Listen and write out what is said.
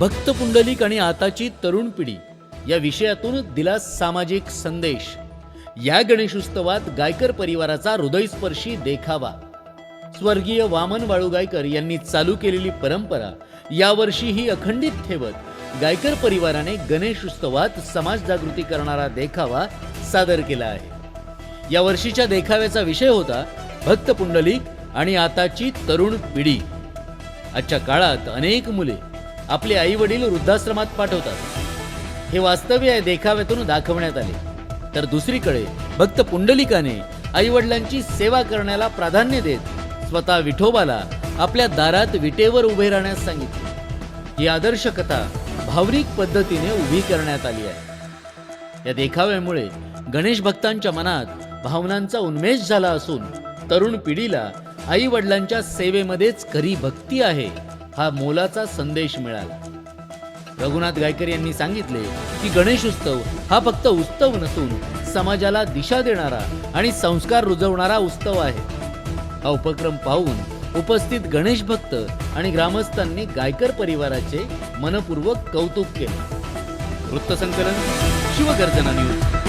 भक्त पुंडलिक आणि आताची तरुण पिढी या विषयातून दिला सामाजिक संदेश. या गणेश उत्सवात गायकर परिवाराचा हृदयस्पर्शी देखावा. स्वर्गीय वामन वाळू गायकर यांनी चालू केलेली परंपरा यावर्षी ही अखंडित ठेवत गायकर परिवाराने गणेश उत्सवात समाज जागृती करणारा देखावा सादर केला आहे. या वर्षीच्या देखाव्याचा विषय होता भक्त पुंडलिक आणि आताची तरुण पिढी. आजच्या काळात अनेक मुले आपले आई वडील वृद्धाश्रमात पाठवतात. हे वास्तव्य या देखाव्यातून दाखवण्यात आले. तर दुसरीकडे भक्त पुंडलिकाने आई वडिलांची सेवा करण्याला प्राधान्य देत स्वतः विठोबाला आपल्या दारात विटेवर उभे राहण्यास सांगितले. ही आदर्श कथा भावनिक पद्धतीने उभी करण्यात आली आहे. या देखाव्यामुळे गणेश भक्तांच्या मनात भावनांचा उन्मेष झाला असून तरुण पिढीला आई वडिलांच्या सेवेमध्येच खरी भक्ती आहे हा मोलाचा संदेश मिळाला. रघुनाथ गायकर यांनी सांगितले की गणेश उत्सव हा फक्त उत्सव नसून समाजाला दिशा देणारा आणि संस्कार रुजवणारा उत्सव आहे. हा उपक्रम पाहून उपस्थित गणेश भक्त आणि ग्रामस्थांनी गायकर परिवाराचे मनपूर्वक कौतुक केले. वृत्तसंकलन शिवगर्जना न्यूज.